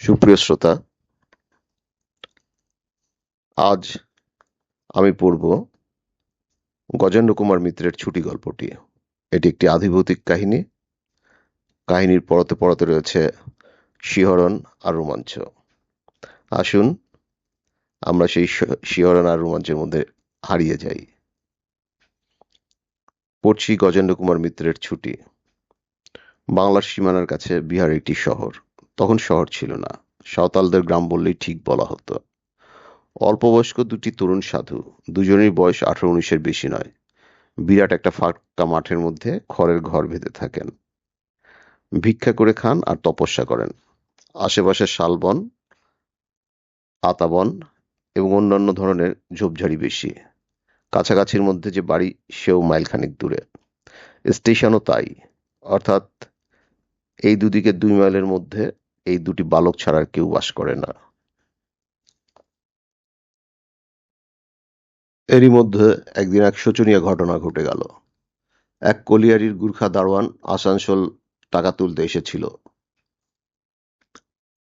সুপ্রিয় শ্রোতা, আজ আমি পড়ব গজেন্দ্র কুমার মিত্রের ছুটি গল্পটি। এটি একটি আধিভৌতিক কাহিনী। কাহিনীর পরতে পরতে রয়েছে শিহরণ আর রোমাঞ্চ। আসুন, আমরা সেই শিহরণ আর রোমাঞ্চের মধ্যে হারিয়ে যাই। পড়ছি গজেন্দ্র কুমার মিত্রের ছুটি। বাংলার সীমানার কাছে বিহার একটি শহর। তখন শহর ছিল না। সাঁওতালদের গ্রাম বললেই ঠিক বলা হতো। অল্পবয়স্ক দুটি তরুণ সাধু, দুজনের বয়স আঠারো উনিশের বেশি নয়। বিরাট একটা ফাঁকা মাঠের মধ্যে খড়ের ঘর বেঁধে থাকেন। ভিক্ষা করে খান আর তপস্যা করেন। আশেপাশে শালবন আতাবন এবং অন্যান্য ধরনের ঝোপঝাড়ি বেশি। কাছাকাছির মধ্যে যে বাড়ি, সেও মাইলখানিক দূরে। স্টেশনও তাই। অর্থাৎ এই দুদিকে দুই মাইলের মধ্যে এই দুটি বালক ছাড়া কেউ বাস করে না। এরই মধ্যে একদিন এক শোচনীয় ঘটনা ঘটে গেল। এক কলিয়ারির গুর্খা দারোয়ান আসানসোল টাকা তুলতে এসেছিল।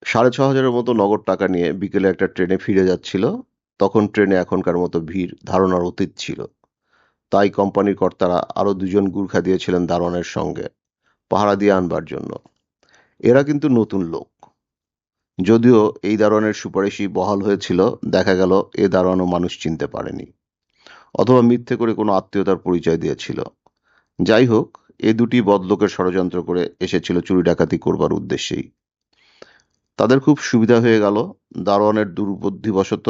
সাড়ে ছ হাজারের মতো নগদ টাকা নিয়ে বিকেলে একটা ট্রেনে ফিরে যাচ্ছিল। তখন ট্রেনে এখনকার মতো ভিড় ধারণার অতীত ছিল। তাই কোম্পানির কর্তারা আরও দুজন গুর্খা দিয়েছিলেন দারোয়ানের সঙ্গে, পাহারা দিয়ে আনবার জন্য। এরা কিন্তু নতুন লোক। যদিও এই দারোয়ানের সুপারিশই বহাল হয়েছিল, দেখা গেল এ দারোয়ানও মানুষ চিনতে পারেনি, অথবা মিথ্যে করে কোনো আত্মীয়তার পরিচয় দিয়েছিল। যাই হোক, এ দুটি বদলোকের ষড়যন্ত্র করে এসেছিল চুরি ডাকাতি করবার উদ্দেশ্যেই। তাদের খুব সুবিধা হয়ে গেল, দারোয়ানের দুর্বুদ্ধিবশত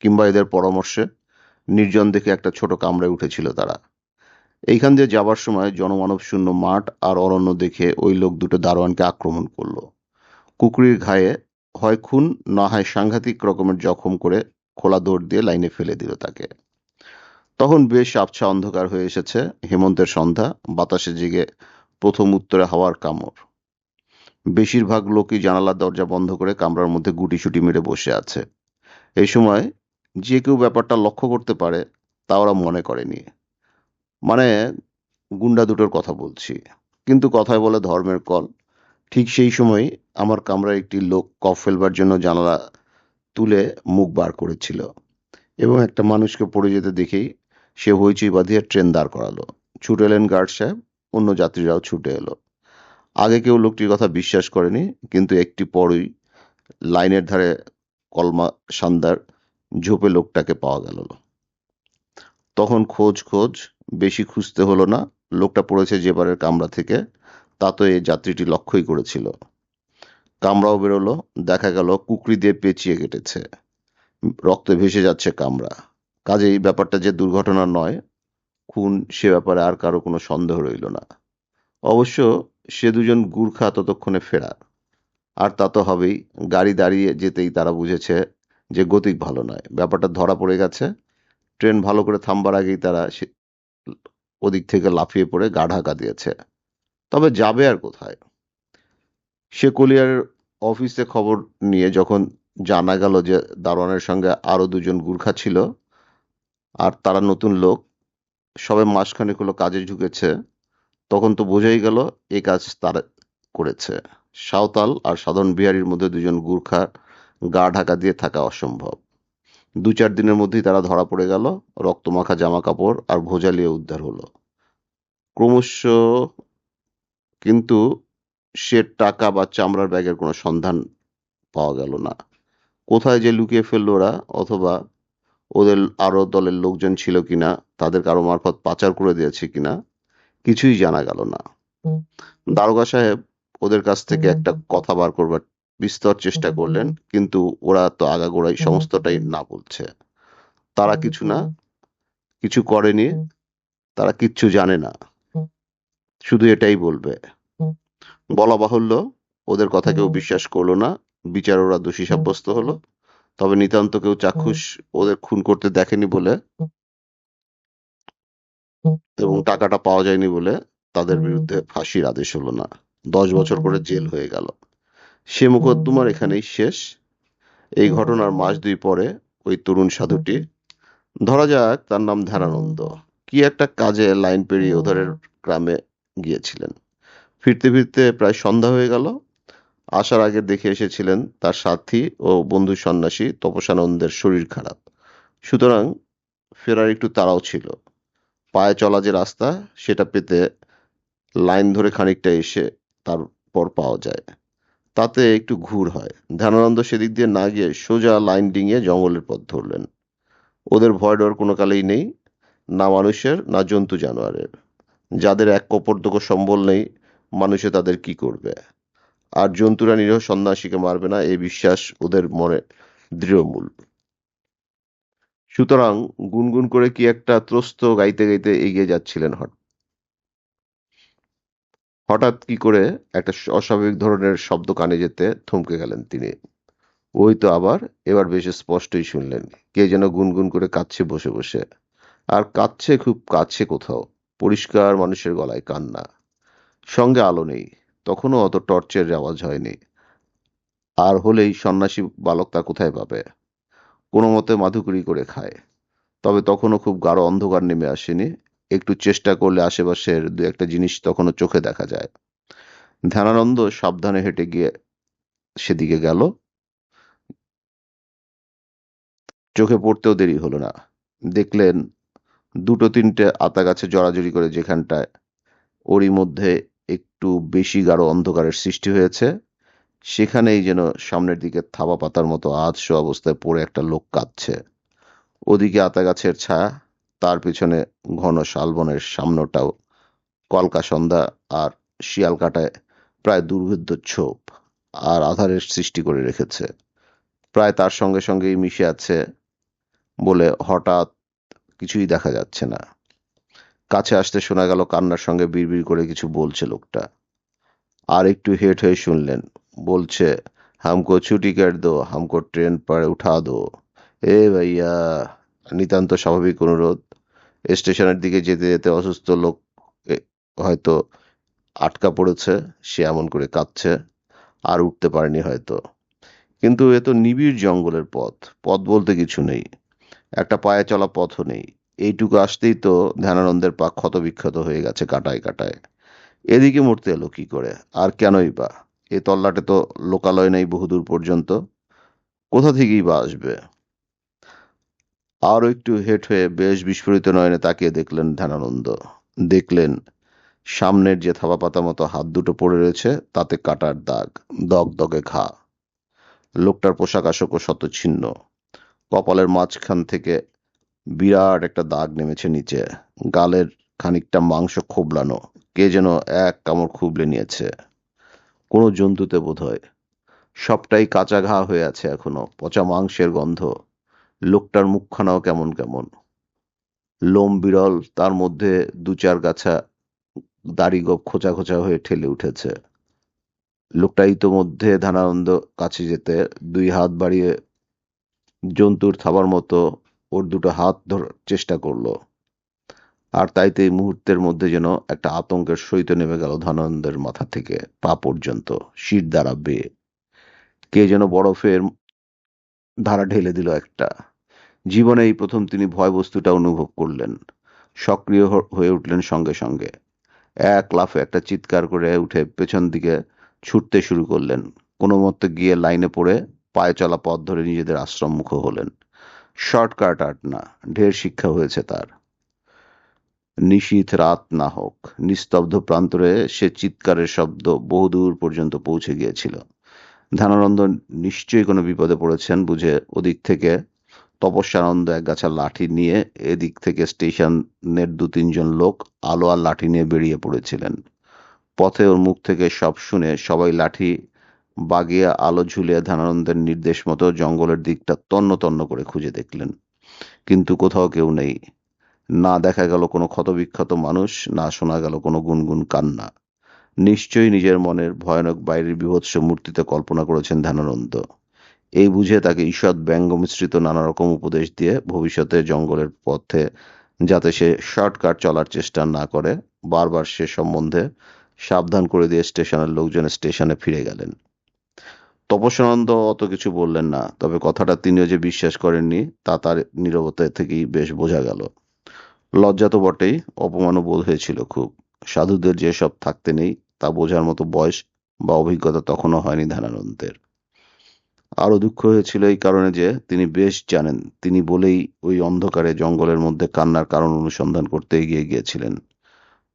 কিংবা এদের পরামর্শে নির্জন দেখে একটা ছোট কামরায় উঠেছিল তারা। এইখান দিয়ে যাবার সময় জনমানব শূন্য মাঠ আর অরণ্য দেখে ওই লোক দুটো দারোয়ানকে আক্রমণ করল। কুকুরের ঘায়ে হয় খুন, না হয় সাংঘাতিক রকমের জখম করে খোলা দৌড় দিয়ে লাইনে ফেলে দিল তাকে। তখন বেশ আবছা অন্ধকার হয়ে এসেছে হেমন্তের সন্ধ্যা, বাতাসে জেগে প্রথম উত্তরে হাওয়ার কামড়। বেশিরভাগ লোকই জানালার দরজা বন্ধ করে কামরার মধ্যে গুটিসুটি মেরে বসে আছে। এই সময় যে কেউ ব্যাপারটা লক্ষ্য করতে পারে তা ওরা মনে করেনি। মানে গুন্ডা দুটোর কথা বলছি। কিন্তু কথায় বলে ধর্মের কল। ঠিক সেই সময় আমার কামরায় একটি লোক কফ ফেলবার জন্য জানালা তুলে মুখ বার করেছিল এবং একটা মানুষকে পড়ে যেতে দেখেই সে হইচই বাঁধিয়ে ট্রেন দাঁড় করালো। ছুটে এলেন গার্ড সাহেব, অন্য যাত্রীরাও ছুটে এলো। আগে কেউ লোকটির কথা বিশ্বাস করেনি, কিন্তু একটি পরই লাইনের ধারে কলমা সান্দার ঝোপে লোকটাকে পাওয়া গেল। তখন খোঁজ খোঁজ বেশি খুঁজতে হলো না। লোকটা পড়েছে যেবারের কামরা থেকে। তা তো এই যাত্রীটি লক্ষ্যই করেছিল। কামরাও বেরোলো। দেখা গেল কুকরি দিয়ে পেঁচিয়ে কেটেছে। রক্তে ভেসে যাচ্ছে কামরা। কাজেই ব্যাপারটা যে দুর্ঘটনা নয়, খুন সে ব্যাপারে আর কারও কোনো সন্দেহ রইল না। অবশ্য সে দুজন গুর্খা ততক্ষণে ফেরা। আর তা তো হবেই। গাড়ি দাঁড়িয়ে যেতেই তারা বুঝেছে যে গতিক ভালো নয়। ব্যাপারটা ধরা পড়ে গেছে। ট্রেন ভালো করে থামবার আগেই তারা ওদিক থেকে লাফিয়ে পড়ে গা ঢাকা দিয়েছে। তবে যাবে আর কোথায়? সে কলিয়ার অফিসে খবর নিয়ে যখন জানা গেল যে দারোয়ানের সঙ্গে আরও দুজন গুর্খা ছিল আর তারা নতুন লোক, সবে মাসখানেক হলো কাজে ঢুকেছে, তখন তো বোঝাই গেল এই কাজ তারা করেছে। সাঁওতাল আর সাধারণ বিহারীর মধ্যে দুজন গুর্খা গা ঢাকা দিয়ে থাকা অসম্ভব। দু চার দিনের মধ্যেই তারা ধরা পড়ে গেল রক্তমাখা জামা কাপড় আর ভোজালিয়ে উদ্ধার হলো। ক্রমশ কিন্তু সে টাকা বা চামড়ার ব্যাগের কোনো সন্ধান পাওয়া গেল না। কোথায় যে লুকিয়ে ফেলল ওরা অথবা ওদের আরও দলের লোকজন ছিল কিনা তাদের কারও মারফত পাচার করে দিয়েছে কিনা কিছুই জানা গেল না। দারোগা সাহেব ওদের কাছ থেকে একটা কথা বার করবার বিস্তর চেষ্টা করলেন কিন্তু ওরা তো আগাগোড়াই সমস্তটাই না বলছে। তারা কিছু না কিছু করেনি তারা কিচ্ছু জানে না। শুধু এটাই বলবে। বলা বাহুল্য ওদের কথা কেউ বিশ্বাস করল না বিচার ওরা দোষী সাব্যস্ত হলো। তবে নিতান্ত কেউ চাক্ষুষ ওদের খুন করতে দেখেনি বলে এবং টাকাটা পাওয়া যায়নি বলে তাদের বিরুদ্ধে ফাঁসির আদেশ হলো না। দশ বছর করে জেল হয়ে গেল। সে মুকদ্দমার এখানেই শেষ। এই ঘটনার মাস দুই পরে ওই তরুণ সাধুটি। ধরা যাক তার নাম ধ্যানানন্দ। কি একটা কাজে লাইন পেরিয়ে ওধারের গ্রামে গিয়েছিলেন। ফিরতে ফিরতে প্রায় সন্ধ্যা হয়ে গেল। আসার আগে দেখে এসেছিলেন তার সাথী ও বন্ধু সন্ন্যাসী তপসানন্দের শরীর খারাপ। সুতরাং ফেরার একটু তাড়াও ছিল। পায়ে চলা যে রাস্তা সেটা পেতে লাইন ধরে খানিকটা এসে তারপর পাওয়া যায়। তাতে একটু ঘুর হয়। ধ্যানানন্দ সেদিক দিয়ে না গিয়ে সোজা লাইন ডিঙিয়ে জঙ্গলের পথ ধরলেন। ওদের ভয় ডর কোনো কালেই নেই, না মানুষের, না জন্তু জানোয়ারের। যাদের এক কপর্দক সম্বল নেই, মানুষে তাদের কি করবে? আর জন্তুরা নিরীহ সন্ন্যাসীকে মারবে না এই বিশ্বাস ওদের মনে দৃঢ়মূল সুতরাং গুনগুন করে কি একটা ত্রস্ত গাইতে গাইতে এগিয়ে যাচ্ছিলেন হঠাৎ। হঠাৎ কি করে একটা অস্বাভাবিক ধরনের শব্দ কানে যেতে থমকে গেলেন তিনি। ওই তো আবার, এবার বেশ স্পষ্টই শুনলেন, কে যেন গুনগুন করে কাঁদছে বসে বসে। আর কাঁদছে খুব কাছে কোথাও, পরিষ্কার মানুষের গলায় কান্না। সঙ্গে আলো নেই, তখনও অত টর্চের আওয়াজ হয়নি। আর হলেই সন্ন্যাসী বালক তা কোথায় পাবে? কোনো মতে মাধুকরি করে খায়। তবে তখনও খুব গাঢ় অন্ধকার নেমে আসেনি একটু চেষ্টা করলে আশেপাশের দু একটা জিনিস তখনও চোখে দেখা যায়। ধ্যানানন্দ সাবধানে হেঁটে গিয়ে সেদিকে গেল। চোখে পড়তেও দেরি হলো না। দেখলেন দুটো তিনটে আতা গাছে জড়াজড়ি করে যেখানটায় ওরই মধ্যে একটু বেশি গাঢ় অন্ধকারের সৃষ্টি হয়েছে, সেখানেই যেন সামনের দিকে থাবা পাতার মতো আধশো অবস্থায় পড়ে একটা লোক কাঁদছে। ওদিকে আতা গাছের ছায়া তার পিছনে ঘন শালবনের সামনেটাও কলকা সন্ধ্যা আর শিয়াল কাটায় প্রায় দুর্ভেদ্য ছোপ আর আধারের সৃষ্টি করে রেখেছে। প্রায় তার সঙ্গে সঙ্গেই মিশে আছে বলে হঠাৎ কিছুই দেখা যাচ্ছে না। কাছে আসতে শোনা গেল কান্নার সঙ্গে বিড়বিড় করে কিছু বলছে লোকটা। আর একটু হেট হয়ে শুনলেন, বলছে, হামকো ছুটি কাট দো হামকো ট্রেন पर উঠা দো এ ভাইয়া নিতান্ত স্বাভাবিক অনুরোধ। স্টেশনের দিকে যেতে যেতে অসুস্থ লোক হয়তো আটকা পড়েছে, সে এমন করে কাঁদছে, আর উঠতে পারেনি হয়তো। কিন্তু এ তো নিবিড় জঙ্গলের পথ পথ বলতে কিছু নেই। একটা পায়ে চলা পথও নেই। এইটুকু আসতেই তো ধ্যানানন্দের পা ক্ষত বিক্ষত হয়ে গেছে কাটায় কাটায়। এদিকে মরতে এলো কি করে? আর কেনই বা? এ তল্লাটে তো লোকালয় নেই বহুদূর পর্যন্ত। কোথা থেকেই বা আসবে? আরও একটু হেট হয়ে বেশ বিস্ফোরিত নয়নে তাকিয়ে দেখলেন ধ্যানানন্দ। দেখলেন সামনের যে থাবা পাতা মতো হাত দুটো পড়ে রয়েছে, তাতে কাটার দাগ দগ দগে ঘা। লোকটার পোশাক আশকও শত ছিন্ন কপালের মাঝখান থেকে বিরাট একটা দাগ নেমেছে নিচে। গালের খানিকটা মাংস খোবলানো কে যেন এক কামড় খুবলে নিয়েছে। কোনো জন্তুতে বোধ হয় সবটাই কাঁচা ঘা হয়ে আছে এখনও, পচা মাংসের গন্ধ। লোকটার মুখখানাও কেমন কেমন। লোম বিরল, তার মধ্যে দু চার গাছা দাড়ি গোপ খোঁচা খোঁচা হয়ে ঠেলে উঠেছে। লোকটা ইতোমধ্যে ধ্যানানন্দ কাছে যেতে দুই হাত বাড়িয়ে জন্তুর থাবার মতো ওর দুটো হাত ধরার চেষ্টা করল। আর তাইতে এই মুহূর্তের মধ্যে যেন একটা আতঙ্কের সহিত নেমে গেল ধনানন্দের মাথা থেকে, পা পর্যন্ত, শির দ্বারা বেয়ে। কে যেন বরফের ধারা ঢেলে দিল একটা। জীবনে এই প্রথম তিনি ভয় বস্তুটা অনুভব করলেন। সক্রিয় হয়ে উঠলেন সঙ্গে সঙ্গে। এক লাফে একটা চিৎকার করে উঠে পেছন দিকে ছুটতে শুরু করলেন। কোনো মতে গিয়ে লাইনে পড়ে পায়ে চলা পথ ধরে নিজেদের আশ্রম মুখ হলেন। শর্টকাট আট না, ঢের শিক্ষা হয়েছে তার। নিশীথ রাত না হোক, নিস্তব্ধ প্রান্তরে সে চিৎকারের শব্দ বহুদূর পর্যন্ত পৌঁছে গিয়েছিল। ধ্যানানন্দ নিশ্চয়ই কোনো বিপদে পড়েছেন বুঝে ওদিক থেকে তপস্যানন্দ এক গাছা লাঠি নিয়ে এদিক থেকে স্টেশনের দু তিনজন লোক আলো আর লাঠি নিয়ে বেরিয়ে পড়েছিলেন। পথে ওর মুখ থেকে সব শুনে সবাই লাঠি বাগিয়ে আলো ঝুলিয়ে ধ্যানানন্দের নির্দেশ মতো জঙ্গলের দিকটা তন্ন তন্ন করে খুঁজে দেখলেন। কিন্তু কোথাও কেউ নেই। না দেখা গেল কোনো ক্ষতবিক্ষত মানুষ, না শোনা গেল কোনো গুনগুন কান্না। নিশ্চয়ই নিজের মনের ভয়ানক বাইরের বিভৎস মূর্তিতে কল্পনা করেছেন ধ্যানানন্দ। এই বুঝে তাকে ঈষৎ ব্যঙ্গ মিশ্রিত নানা রকম উপদেশ দিয়ে ভবিষ্যতে জঙ্গলের পথে যাতে সে শর্টকাট চলার চেষ্টা না করে, বারবার সে সম্বন্ধে সাবধান করে দিয়ে স্টেশনের লোকজন স্টেশনে ফিরে গেলেন। তপস্যানন্দ অত কিছু বললেন না, তবে কথাটা তিনিও যে বিশ্বাস করেননি তা তার নীরবতা থেকেই বেশ বোঝা গেল। লজ্জা তো বটেই, অপমানও বোধ হয়েছিল খুব। সাধুদের যে সব থাকতে নেই তা বোঝার মতো বয়স বা অভিজ্ঞতা তখনও হয়নি ধ্যানানন্দের। আরও দুঃখ হয়েছিল এই কারণে যে তিনি বেশ জানেন, তিনি বলেই ওই অন্ধকারে জঙ্গলের মধ্যে কান্নার কারণ অনুসন্ধান করতে এগিয়ে গিয়েছিলেন।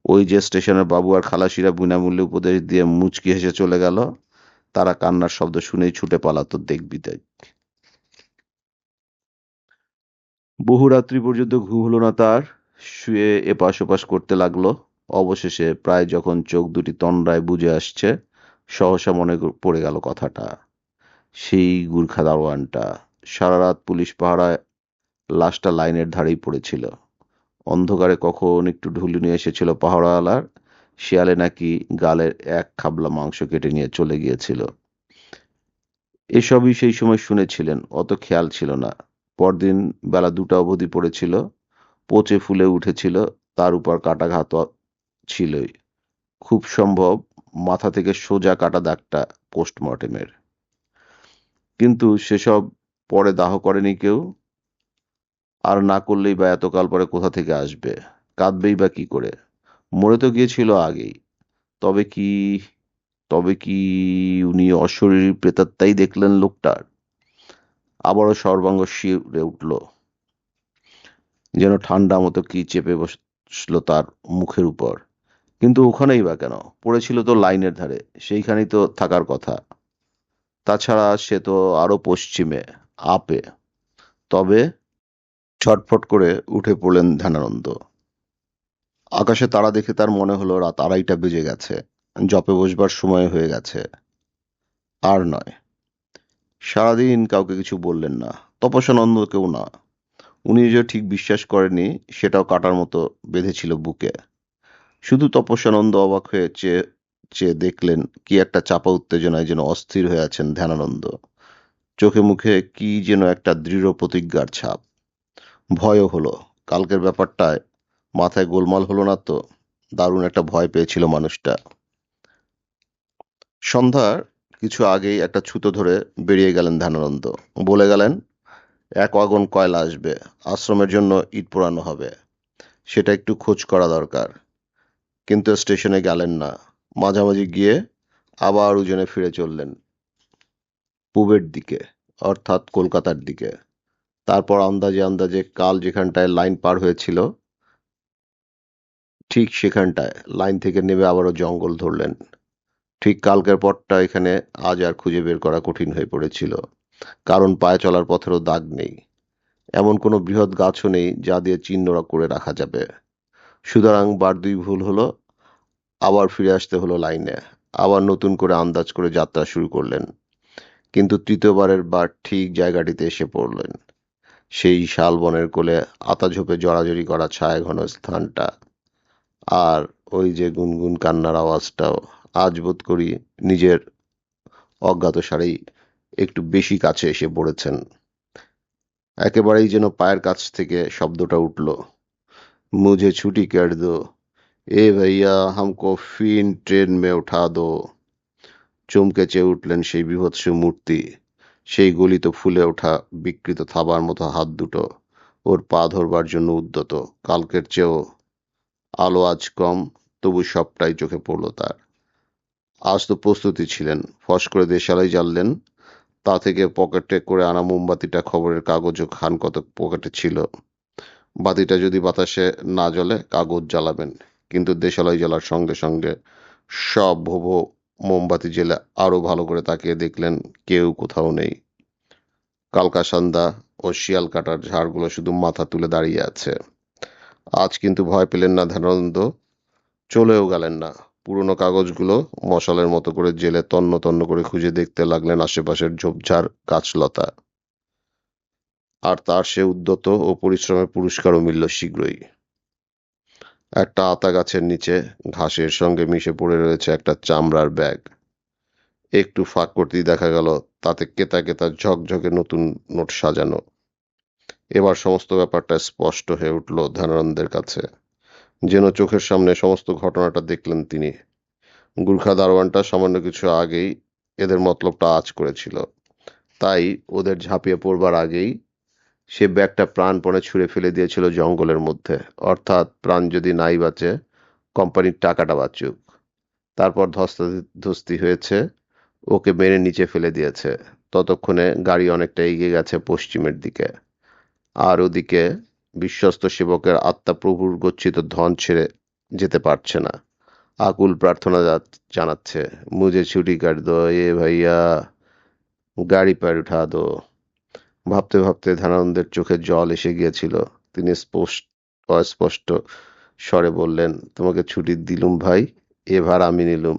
ওই যে স্টেশনের বাবু আর খালাসিরা বিনামূল্যে উপদেশ দিয়ে মুচকি হেসে চলে গেল, তারা কান্নার শব্দ শুনেই ছুটে পালাতো দেখবি দেখ বহু রাত্রি পর্যন্ত ঘুম হলো না তার, শুয়ে এপাশ ওপাশ করতে লাগল। অবশেষে প্রায় যখন চোখ দুটি তন্দ্রায় বুঝে আসছে, সহসা মনে পড়ে গেল কথাটা। সেই গুর্খা দারোয়ানটা সারা রাত পুলিশ পাহারায় লাশটা লাইনের ধারেই পড়েছিল। অন্ধকারে কখন একটু ঢুলি নিয়ে এসেছিল পাহারাওয়ালার, শিয়ালে নাকি গালের এক খাবলা মাংস কেটে নিয়ে চলে গিয়েছিল। এসবই সেই সময় শুনেছিলেন, অত খেয়াল ছিল না। পরদিন বেলা দুটা অবধি পড়েছিল, পচে ফুলে উঠেছিল, তার উপর কাটাঘাত ছিলই। খুব সম্ভব মাথা থেকে সোজা কাটা দাগটা পোস্টমর্টেমের। কিন্তু সেসব পরে দাহ করেনি কেউ। আর না করলেই বা এতকাল পরে কোথা থেকে আসবে? কাঁদবেই বা কি করে? মরে তো গিয়েছিল আগেই। তবে কি তবে কি উনি অশরীরী প্রেতাত্মাই দেখলেন লোকটার আবারও সর্বাঙ্গ শিউরে উঠল। যেন ঠান্ডা মতো কি চেপে বসল তার মুখের উপর। কিন্তু ওখানেই বা কেন? পড়েছিল তো লাইনের ধারে। সেইখানেই তো থাকার কথা। তাছাড়া সে তো আরও পশ্চিমে, আপে। তবে ছটফট করে উঠে পড়লেন ধ্যানানন্দ। আকাশে তারা দেখে তার মনে হলো রাত আড়াইটা বেজে গেছে, জপে বসবার সময় হয়ে গেছে। আর নয়, সারাদিন কাউকে কিছু বললেন না, তপস্যানন্দ কেউ না। উনি যে ঠিক বিশ্বাস করেনি সেটাও কাটার মতো বেঁধেছিল বুকে। শুধু তপস্যানন্দ অবাক হয়ে চেয়ে চেয়ে দেখলেন কি একটা চাপা উত্তেজনায় যেন অস্থির হয়ে আছেন ধ্যানানন্দ। চোখে মুখে কি যেন একটা দৃঢ় প্রতিজ্ঞার ছাপ। ভয়ও হলো। কালকের ব্যাপারটায় মাথায় গোলমাল হলো না তো? দারুণ একটা ভয় পেয়েছিল মানুষটা। সন্ধ্যার কিছু আগেই একটা ছুতো ধরে বেরিয়ে গেলেন ধ্যানানন্দ। বলে গেলেন, এক ওয়াগন কয়লা আসবে। আশ্রমের জন্য ইট পোড়ানো হবে। সেটা একটু খোঁজ করা দরকার। কিন্তু স্টেশনে গেলেন না। মাঝামাঝি গিয়ে আবার উজনে ফিরে চললেন। পূবের দিকে, অর্থাৎ কলকাতার দিকে। তারপর আন্দাজে আন্দাজে কাল যেখানটায় লাইন পার হয়েছিল, ঠিক সেখানটায় লাইন থেকে নেমে আবারও জঙ্গল ধরলেন। ঠিক কালকের পথটা এখানে আজ আর খুঁজে বের করা কঠিন হয়ে পড়েছিল, কারণ পায়ে চলার পথেরও দাগ নেই। এমন কোনো বৃহৎ গাছও নেই যা দিয়ে চিহ্ন করে রাখা যাবে। সুতরাং বার দুই ভুল হলো আবার ফিরে আসতে হলো লাইনে। আবার নতুন করে আন্দাজ করে যাত্রা শুরু করলেন। কিন্তু তৃতীয়বারের বার ঠিক জায়গাটিতে এসে পড়লেন। সেই শালবনের কোলে আতাঝোপে জড়াজড়ি করা ছায় ঘন স্থানটা। আর ওই যে গুনগুন কান্নার আওয়াজটাও আজ বোধ করি নিজের অজ্ঞাত সারেই একটু বেশি কাছে এসে পড়েছেন। একেবারেই যেন পায়ের কাছ থেকে শব্দটা উঠল। মুঝে ছুটি কেড় দো এ ভাইয়া হামকো ফিন ট্রেন মে উঠা দো চমকে চেয়ে উঠলেন সেই বিভৎস মূর্তি সেই গলিত ফুলে ওঠা বিকৃত থাবার মতো হাত দুটো ওর পা ধরবার জন্য উদ্যত কালকের চেয়েও আলো আজ কম তবু সবটাই চোখে পড়ল তার আজ তো প্রস্তুতি ছিলেন ফস করে দেশালাই জ্বাললেন তা থেকে পকেটে করে আনা মোমবাতিটা খবরের কাগজও খান কত পকেটে ছিল বাতিটা যদি বাতাসে না জ্বলে কাগজ জ্বালাবেন কিন্তু দেশালাই জ্বালার সঙ্গে সঙ্গে সব ভোভো মোমবাতি জেলে আরও ভালো করে তাকিয়ে দেখলেন কেউ কোথাও নেই। কালকা সন্ধ্যা ও শিয়াল কাটার ঝাড়গুলো শুধু মাথা তুলে দাঁড়িয়ে আছে। আজ কিন্তু ভয় পেলেন না ধ্যানানন্দ চলেও গেলেন না। পুরনো কাগজগুলো মশালের মতো করে জেলে তন্ন তন্ন করে খুঁজে দেখতে লাগলেন আশেপাশের ঝোপঝাড় গাছলতা। আর তার সে উদ্যত ও পরিশ্রমের পুরস্কারও মিলল শীঘ্রই। একটা আতা গাছের নিচে ঘাসের সঙ্গে মিশে পড়ে রয়েছে একটা চামড়ার ব্যাগ। একটু ফাঁক করতেই দেখা গেল, তাতে কেতা কেতা ঝকঝকে নতুন নোট সাজানো। এবার সমস্ত ব্যাপারটা স্পষ্ট হয়ে উঠল ধ্যানানন্দের কাছে। যেন চোখের সামনে সমস্ত ঘটনাটা দেখলেন তিনি। গুর্খা দারোয়ানটা সামান্য কিছু আগেই এদের মতলবটা আজ করেছিল। তাই ওদের ঝাঁপিয়ে পড়বার আগেই সে ব্যাগটা প্রাণপণে ছুঁড়ে ফেলে দিয়েছিল জঙ্গলের মধ্যে। অর্থাৎ প্রাণ যদি নাই বাঁচে, কোম্পানির টাকাটা বাঁচুক। তারপর ধস্তাধস্তি হয়েছে, ওকে মেরে নিচে ফেলে দিয়েছে। ততক্ষণে গাড়ি অনেকটা এগিয়ে গেছে পশ্চিমের দিকে। আর ওদিকে বিশ্বস্ত সেবকের আত্মা প্রভুর গচ্ছিত ধন ছেড়ে যেতে পারছে না। আকুল প্রার্থনা জানাচ্ছে, মুঝে ছুটি কাট দো, এ ভাইয়া। গাড়ি পার উঠা দো। ভাবতে ভাবতে ধানানন্দের চোখে জল এসে গিয়েছিল। তিনি স্পষ্ট, অস্পষ্ট স্বরে বললেন, তোমাকে ছুটি দিলুম ভাই এ ভার আমি নিলুম।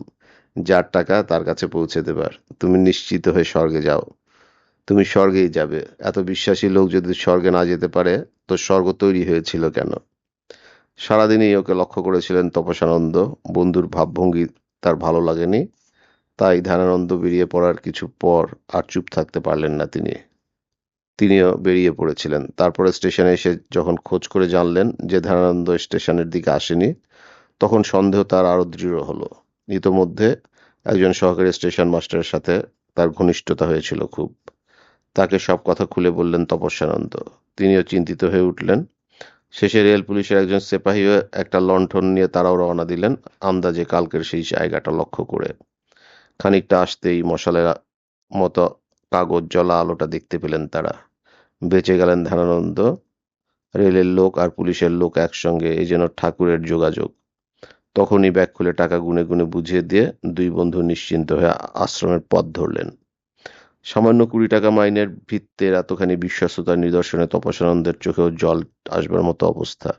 যার টাকা তার কাছে পৌঁছে দেবার। তুমি নিশ্চিত হয়ে স্বর্গে যাও। তুমি স্বর্গেই যাবে। এত বিশ্বাসী লোক যদি স্বর্গে না যেতে পারে, তো স্বর্গ তৈরি হয়েছিল কেন? সারাদিনই ওকে লক্ষ্য করেছিলেন তপসানন্দ বন্ধুর ভাবভঙ্গি তার ভালো লাগেনি। তাই ধ্যানানন্দ বেরিয়ে পড়ার কিছু পর আর চুপ থাকতে পারলেন না তিনি। তিনিও বেরিয়ে পড়েছিলেন। তারপরে স্টেশনে এসে যখন খোঁজ করে জানলেন যে ধ্যানানন্দ স্টেশনের দিকে আসেনি, তখন সন্দেহ তার আরও দৃঢ় হলো। ইতোমধ্যে একজন সহকারী স্টেশন মাস্টারের সাথে তার ঘনিষ্ঠতা হয়েছিল খুব। তাকে সব কথা খুলে বললেন তপস্যানন্দ। তিনিও চিন্তিত হয়ে উঠলেন। শেষে রেল পুলিশের একজন সেপাহীও একটা লণ্ঠন নিয়ে তারাও রওনা দিলেন, আন্দাজে কালকের সেই জায়গাটা লক্ষ্য করে। খানিকটা আসতেই মশালের মতো কাগজ জলা আলোটা দেখতে পেলেন তারা। বেঁচে গেলেন ধ্যানানন্দ। রেলের লোক আর পুলিশের লোক একসঙ্গে এই যেন ঠাকুরের যোগাযোগ। তখনই ব্যাগ খুলে টাকা গুনে গুনে বুঝিয়ে দিয়ে দুই বন্ধু নিশ্চিন্ত হয়ে আশ্রমের পথ ধরলেন। সামান্য কুড়ি টাকা মাইনের ভিত্তের এতখানি বিশ্বস্ততার নিদর্শনে তপসানন্দের চোখেও জল আসবার মতো অবস্থা।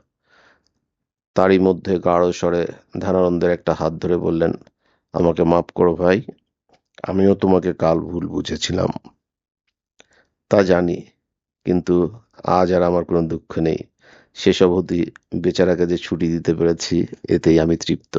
তারই মধ্যে গাঢ় স্বরে ধ্যানানন্দের একটা হাত ধরে বললেন, আমাকে মাফ করো ভাই, আমিও তোমাকে কাল ভুল বুঝেছিলাম। তা জানি কিন্তু আজ আর আমার কোনো দুঃখ নেই। সেসব অবধি বেচারাকে যে ছুটি দিতে পেরেছি, এতেই আমি তৃপ্ত।